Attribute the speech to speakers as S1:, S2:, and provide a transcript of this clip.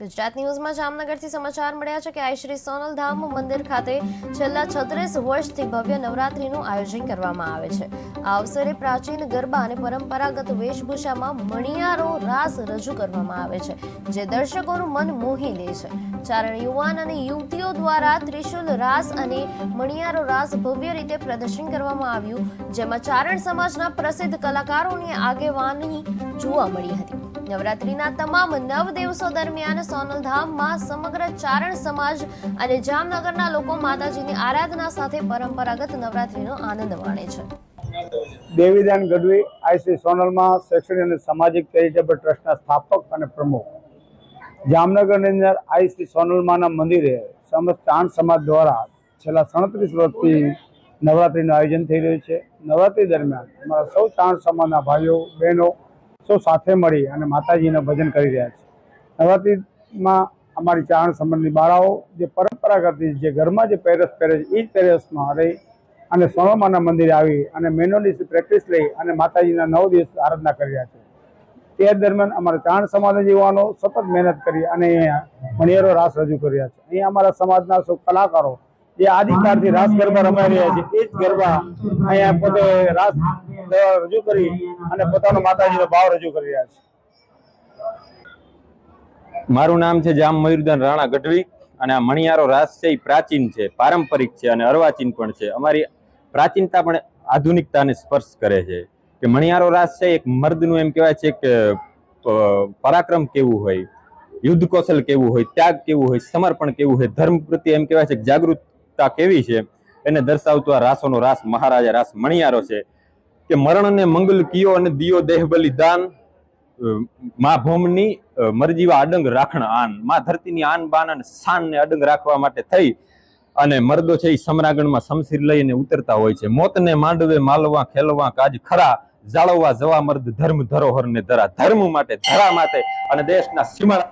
S1: ગુજરાત ન્યૂઝમાં જામનગરથી સમાચાર મળ્યા છે કે આઈ શ્રી સોનલધામ મંદિર ખાતે છેલ્લા છત્રીસ વર્ષથી ભવ્ય નવરાત્રીનું આયોજન કરવામાં આવે છે. આ અવસરે પ્રાચીન ગરબા અને પરંપરાગત વેશભૂષામાં મણિયારો રાસ રજૂ કરવામાં આવે છે, જે દર્શકોનું મન મોહી લે છે. ચારણ યુવાન અને યુવતીઓ દ્વારા ત્રિશુલ રાસ અને મણિયારો રાસ ભવ્ય રીતે પ્રદર્શન કરવામાં આવ્યું, જેમાં ચારણ સમાજના પ્રસિદ્ધ કલાકારોની આગેવાની જોવા મળી હતી. નવરાત્રીના તમામ નવ દિવસો દરમિયાન સોનલધામમાં સમગ્ર ચારણ સમાજ અને જામનગરના લોકો માતાજીની આરાધના સાથે પરંપરાગત નવરાત્રીનો આનંદ માણે છે.
S2: દેવીદાન ગઢવી આઈસી સોનલમાં શૈક્ષણિક અને સામાજિક ચેરિટેબલ ટ્રસ્ટના સ્થાપક અને પ્રમુખ. જામનગરની અંદર આઈસી સોનલમાના મંદિરે સમસ્ત ચાણ સમાજ દ્વારા છેલ્લા સાડત્રીસ વર્ષથી નવરાત્રિનું આયોજન થઈ રહ્યું છે. નવરાત્રિ દરમિયાન અમારા સૌ ચાણ સમાજના ભાઈઓ, બહેનો સૌ સાથે મળી અને માતાજીને ભજન કરી રહ્યા છે. નવરાત્રિમાં અમારી ચારણ સંબંધની બાળાઓ જે પરંપરાગત જે ઘરમાં જે પહેરસ પહેરે છે એ જ પહેરસમાં રહી અને સોનલમાના મંદિરે આવી અને મેનોલી પ્રેક્ટિસ લઈ અને માતાજીના નવ દિવસ આરાધના કરી રહ્યા છે. તે દરમિયાન અમારા ચાણ સમાજના યુવાનો સતત મહેનત કરી અને મણિયારો રાસ રજૂ કરી રહ્યા છે. અહીંયા અમારા સમાજના સૌ કલાકારો જે આદિકાળથી રાસ ગરબા રમાઈ રહ્યા છે, એ જ ગરબા અહીંયા પોતે રાસ રજૂ કરી અને પોતાનો માતાજીનો ભાવ રજૂ કરી રહ્યા છે.
S3: મારું નામ છે જામ મયુરદાન રાણા ગઢવી અને આ મણિયારો રાસ છે એ પ્રાચીન છે, પારંપરિક છે અને અર્વાચીન પણ છે. અમારી પ્રાચીનતા પણ આધુનિકતાને સ્પર્શ કરે છે. કે મણિયારો રાસ છે, એક મર્દનું એમ કહેવાય છે કે પરાક્રમ કેવું હોય, યુદ્ધ કૌશલ કેવું હોય, ત્યાગ કેવું હોય, સમર્પણ કેવું હોય, ધર્મ પ્રત્યે એમ કહેવાય છે જાગૃતતા કેવી છે, એને દર્શાવતો આ રાસોનો રાસ મહારાજા રાસ મણિયારો છે. કે મરણને મંગલ કિયો અને દિયો દેહ બલિદાન મા ભૂમની મરજીવા અડંગ રાખણ આન. મા ધરતીની આન બાન અને શાનને અડંગ રાખવા માટે થઈ અને મર્દો છે એ સમરાગણમાં શમશીર લઈને ઉતરતા હોય છે. મોતને માંડવે, માલવા, ખેલવા, કાજ, ખરા, જાળવવા જવા મર્દ ધર્મ ધરોહરને ધરા. ધર્મ માટે, ધરા માટે અને દેશના સીમા